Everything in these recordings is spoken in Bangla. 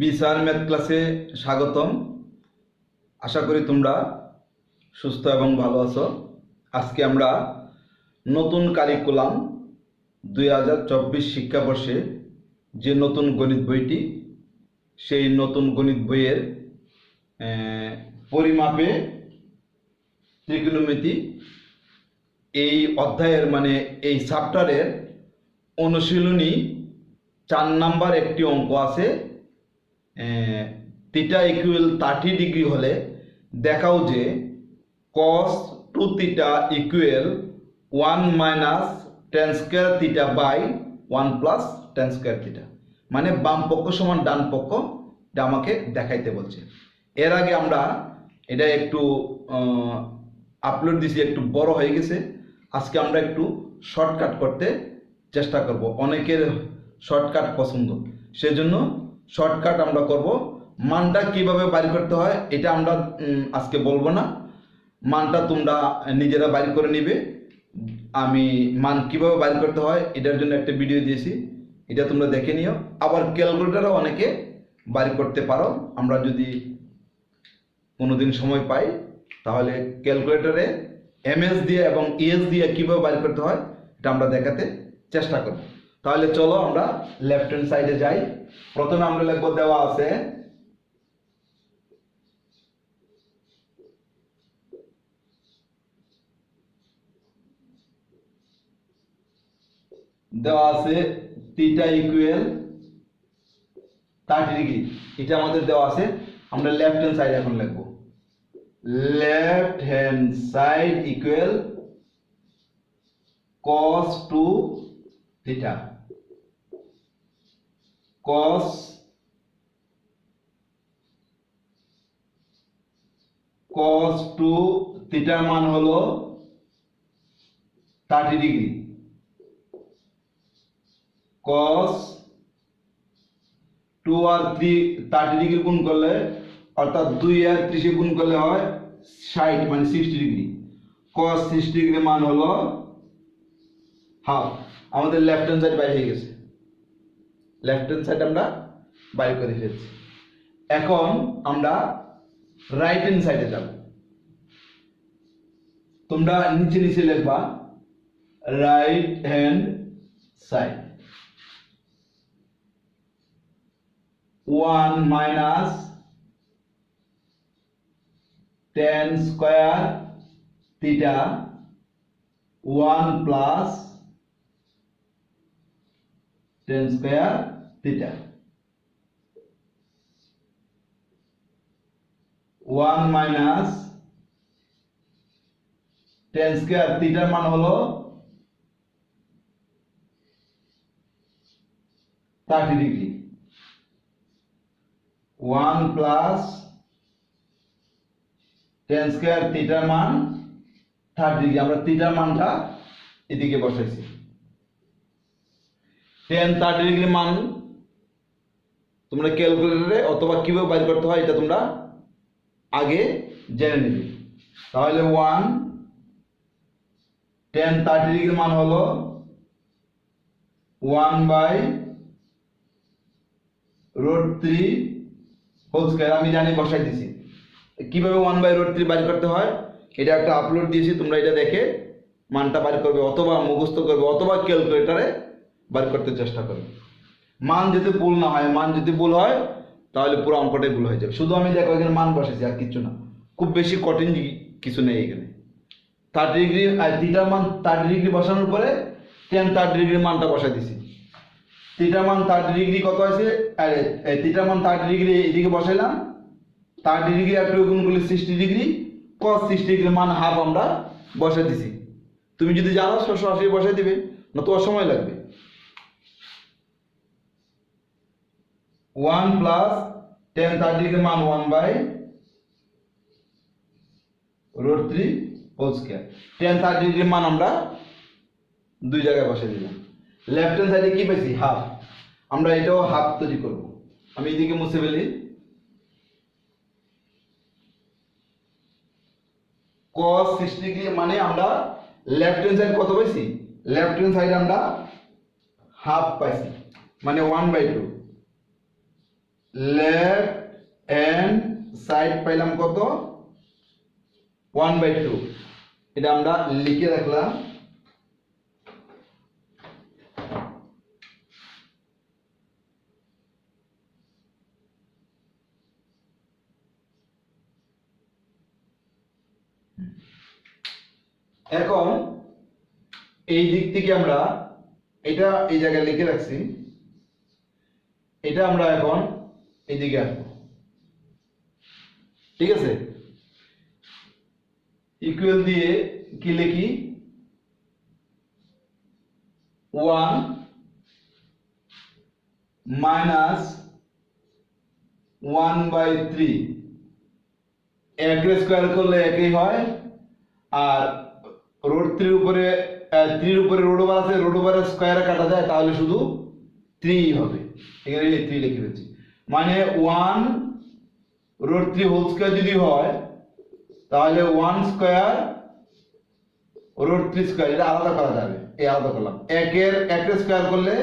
বিসার ম্যাথ ক্লাসে স্বাগতম। আশা করি তোমরা সুস্থ এবং ভালো আছো। আজকে আমরা নতুন কারিকুলাম দুই হাজার চব্বিশ শিক্ষাবর্ষে যে নতুন গণিত বইটি, সেই নতুন গণিত বইয়ের পরিমাপে ত্রিকোণমিতি এই অধ্যায়ের মানে এই চ্যাপ্টারের অনুশীলনী চার নাম্বার একটি অঙ্ক আছে। থিটা ইকুয়াল থার্টি ডিগ্রি হলে দেখাও যে cos two theta equal one minus tan square theta by one plus tan square theta মানে বাম পক্ষ সমান ডান পক্ষ এটা আমাকে দেখাইতে বলছে। এর আগে আমরা এটা একটু আপলোড দিছি, একটু বড় হয়ে গেছে। আজকে আমরা একটু শর্টকাট করতে চেষ্টা করব। অনেকের শর্টকাট পছন্দ। সেজন্য শর্টকাট আমরা করব। মানটা কীভাবে বাড়ি করতে হয়, এটা আমরা আজকে বলব না। মানটা তোমরা নিজেরা বাইর করে নিবে। আমি মান কীভাবে বাড়ি করতে হয়, এটার জন্য একটা ভিডিও দিয়েছি। এটা তোমরা দেখে নিও। আবার ক্যালকুলেটারও অনেকে বাড়ি করতে পারো। আমরা যদি কোনোদিন সময় পাই, তাহলে ক্যালকুলেটরে এমএস দিয়ে এবং ইএস দিয়ে কীভাবে বাইর করতে হয়, এটা আমরা দেখাতে চেষ্টা করব। তাহলে চলো আমরা লেফট হ্যান্ড সাইডে যাই। প্রথমে আমরা লিখব দেওয়া আছে দেওয়া আছে থিটা ইকুয়াল থার্টি ডিগ্রি এটা আমাদের দেওয়া আছে। আমরা লেফট হ্যান্ড সাইড এখন লিখব। Left hand side equal cos 2 theta cos cos 2 theta মান হলো 30 ডিগ্রি cos 2 আর 3 30 ডিগ্রি গুণ করলে, অর্থাৎ দুই আর ত্রিশে গুণ করলে হয় ষাট মানে sixty degree cos sixty degree মান হলো হাফ আমাদের লেফট হ্যান্ড সাইড বাইরে হয়ে গেছে। লেফট হ্যান্ড সাইড আমরা বাইর করে ফেলছি। এখন আমরা রাইট হ্যান্ড সাইডে যাব। তোমরা নিচে নিচে লিখবা right hand side one minus tan square theta 1 plus tan square theta. 1 minus tan square theta মান হলো 30 ডিগ্রি 1 plus টেন স্কোয়ার থিটার মান থার্টি ডিগ্রি আমরা থিটার মানটা এদিকে বসাইছি। টেন থার্টি ডিগ্রি মান তোমরা ক্যালকুলেটরে অথবা কীভাবে বাইর করতে হয় এটা তোমরা আগে জেনে নেবে। তাহলে ওয়ান টেন থার্টি ডিগ্রি মান হলো one by root three whole square আমি জানি, বসাই দিছি। কীভাবে ওয়ান বাই রোড থ্রি বাড়ি করতে হয়? এটা একটা আপলোড দিয়েছি, তোমরা এটা দেখে মানটা বাড়ি করবে, অথবা মুখস্থ করবে, অথবা ক্যালকুলেটারে বাড়ি করতে চেষ্টা করবে মান যদি ভুল না হয়, মান যদি ভুল হয়, তাহলে পুরো অঙ্কটাই ভুল হয়ে যাবে। শুধু আমি দেখো এখানে মান বসেছি আর কিছু না। খুব বেশি কঠিন কিছু নেই এখানে। থার্টি ডিগ্রি থিটার মান থার্টি ডিগ্রি বসানোর পরে টেন থার্টি ডিগ্রি মানটা বসাই দিছি। থিটার মান থার্টি ডিগ্রি কত আছে আরে থিটার মান থার্টি ডিগ্রি এদিকে বসাইলাম। থার্টি ডিগ্রি আর টু গুণ করলে sixty degree cos sixty degree মান হাফ আমরা বসে দিছি। তুমি যদি জানো সো সরাসরি বসে দিবে, না তোমার সময় লাগবে। One plus tan thirty degree মান one by root three whole square tan thirty degree মান আমরা দুই জায়গায় বসে দিলাম। লেফট হ্যান্ড সাইডে কি পেয়েছি হাফ আমরা এটাও হাফ তৈরি করব। আমি এদিকে মুছে ফেলি। Cos 60 ডিগ্রি মানে আমরা লেফট হ্যান্ড সাইড কত পাইছি? লেফট হ্যান্ড সাইড আমরা হাফ পাইছি। মানে one by two left hand side পাইলাম কত? ওয়ান বাই টু এটা আমরা লিখে রাখলাম। এখন এই দিক থেকে আমরা এটা এই জায়গায় লিখে রাখছি। এটা আমরা এখন এইদিকে আসব ঠিক আছে? ইকুয়াল দিয়ে কি লিখি? One minus one by three একের স্কোয়ার করলে একই হয়, আর রোড থ্রির উপরে থ্রির উপরে রোড ওভার আছে রোড ওভারের স্কোয়ারে কাটা যায়, তাহলে শুধু থ্রি হবে। এখানে থ্রি লিখে ফেলছি মানে one root three whole square যদি হয়, তাহলে one square root three square এটা আলাদা করা যাবে, এই আলাদা করলাম। একের একের স্কোয়ার করলে,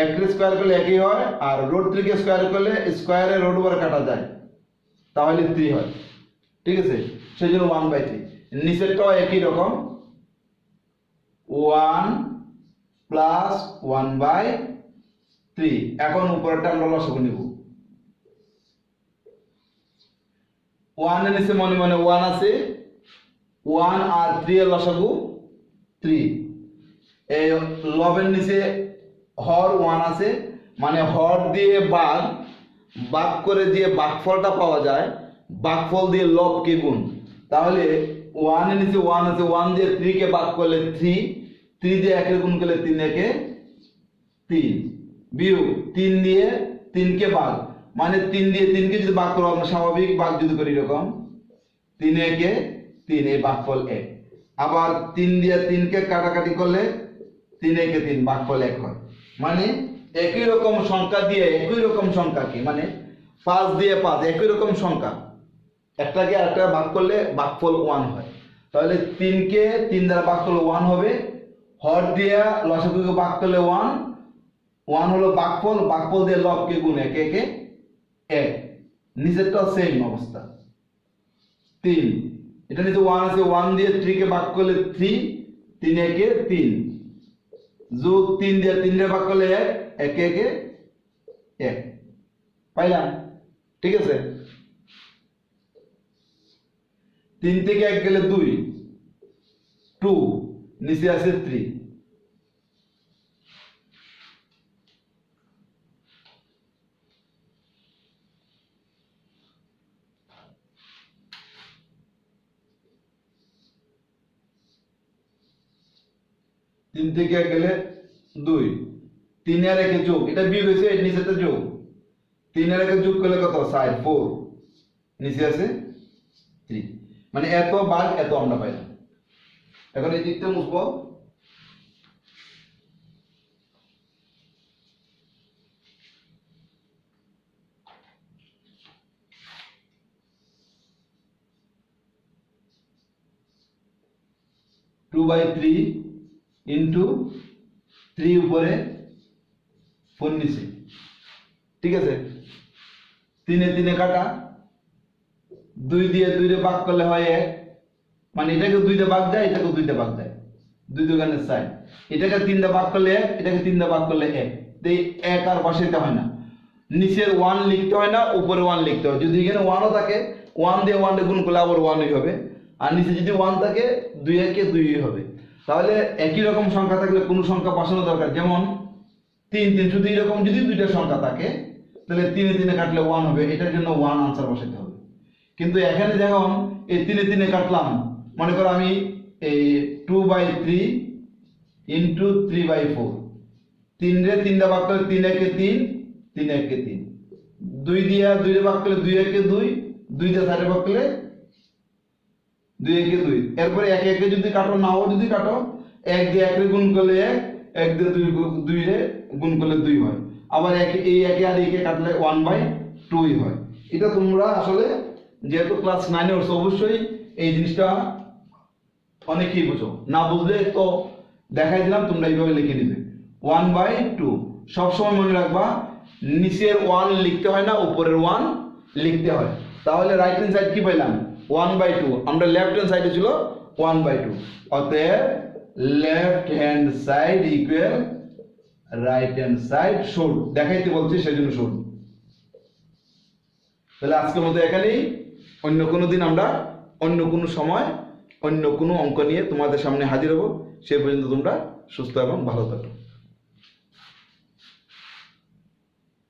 একের স্কোয়ার করলে একই হয়, আর রোড থ্রিকে স্কোয়ার করলে স্কোয়ারে রোড ওভার কাটা যায়, তাহলে থ্রি হয়। ঠিক আছে? সেই জন্য ওয়ান বাই থ্রি নিচেরটাও একই রকম। One plus one by three এখন উপরেরটা আমরা লসগু নিব। ওয়ানের নিচে মনে মনে ওয়ান আছে ওয়ান আর থ্রি এর লসাগু থ্রি এই লবের নিচে হর ওয়ান আছে মানে হর দিয়ে বাঘ বাঘ করে দিয়ে বাঘফলটা পাওয়া যায়, বাঘফল দিয়ে লবকে গুণ? তাহলে ওয়ানের নিচে ওয়ান আছে ওয়ান দিয়ে থ্রি কে বাঘ করলে থ্রি থ্রি দিয়ে একের গুণ করলে তিন, একে তিন। বিয়োগ তিন দিয়ে তিনকে বাঘ মানে তিন দিয়ে তিনকে যদি বাঘ করো, আমরা স্বাভাবিক বাঘ যদি করি এরকম, তিন একে তিন, এই বাঘফল এক। আবার তিন দিয়ে তিনকে কাটাকাটি করলে তিন একে তিন বাঘফল এক হয়। মানে একই রকম সংখ্যা দিয়ে, একই রকম সংখ্যা কি? মানে পাঁচ দিয়ে পাঁচ, একই রকম সংখ্যা। একটাকে একটা ভাগ করলে ভাগফল ওয়ান হয়। তাহলে তিনকে তিন দ্বারা ভাগ করলে ওয়ান হবে, হর দিয়ে লসাগুকে ভাগ করলে ওয়ান ওয়ান হলো বাঘফল বাঘফল দিয়ে লবকে গুণ এক, একে? এক। নিচেরটা সেম অবস্থা। তিন। এটা নিচে ওয়ান আছে ওয়ান দিয়ে থ্রিকে ভাগ করলে থ্রি তিন একে তিন। যোগ তিন দিয়ে তিন দিয়ে ভাগ করলে এক, একে একে এক। পাইলাম? ঠিক আছে? তিন থেকে এক গেলে দুই। টু নিচে আছে থ্রি তিন থেকে এক গেলে দুই। তিন আর একে যোগ, এটা বিয়োগ হয়েছে এর নিচে তো যোগ। তিন আর একে যোগ করলে কত? সাইড ফোর নিচে আছে থ্রি মানে এত বাঘ এত আমরা পাইলাম এখন এই দিকটা মুছবো। Two by three into three উপরে ফোর নিচে। ঠিক আছে? তিনে তিনে কাটা। দুই দিয়ে দুইটা ভাগ করলে হয় এক। মানে এটাকে দুইটা ভাগ যায় এটাকে দুইটা ভাগ যায় দুই দোকানের সাইড এটাকে তিনটা ভাগ করলে এক, এটাকে তিনটা ভাগ করলে এক। এই এক আর বসাইতে হয় না। নিচের ওয়ান লিখতে হয় না, উপরে ওয়ান লিখতে হয়। যদি এখানে ওয়ানও থাকে ওয়ান দিয়ে ওয়ান গুণ করলে আবার ওয়ানই হবে। আর নিচে যদি ওয়ান থাকে, দুই একে দুই হবে। তাহলে একই রকম সংখ্যা থাকলে কোনো সংখ্যা বসানো দরকার। যেমন তিন তিন, শুধু এরকম যদি দুইটা সংখ্যা থাকে, তাহলে তিনে তিনে কাটলে ওয়ান হবে। এটার জন্য ওয়ান আনসার বসাতে হবে। কিন্তু এখানে যখন এই তিনে তিনে কাটলাম। মনে করো আমি এই two by three into three by four তিন রে তিনটা করলে তিন একে তিন তিন একে তিন। দুই দিয়া দুই রে ভাগ করলে দুই একে দুই দুই দিয়ে ভাগ করলে দুই একে দুই। এরপরে একে একে যদি কাটো, নাও যদি কাটো, এক দিয়ে একে গুণ করলে এক এক দিয়ে দুই দুই রে গুণ করলে দুই হয়। আবার একে, এই একে আর একে কাটলে ওয়ান বাই টুই হয়। এটা তোমরা আসলে যেহেতু ক্লাস নাইনে উঠছো, অবশ্যই এই জিনিসটা অনেকেই বুঝো। না বুঝলে তো দেখাই দিলাম, তোমরা এইভাবে লিখে নিবে। ওয়ান বাই টু সবসময় মনে রাখবা, নিচের ওয়ান লিখতে হয় না, উপরের ওয়ান লিখতে হয়। তাহলে রাইট হ্যান্ড সাইড কি পেলাম ওয়ান বাই টু আমরা লেফট হ্যান্ড সাইডে ছিল ওয়ান বাই টু অতএব left hand side equal right hand side showed দেখাইতে বলছি সেজন্য শোড তাহলে আজকের মতো এখানেই। অন্য কোনো দিন আমরা অন্য কোনো সময় অন্য কোনো অঙ্ক নিয়ে তোমাদের সামনে হাজির হব। সে পর্যন্ত তোমরা সুস্থ এবং ভালো থাকো।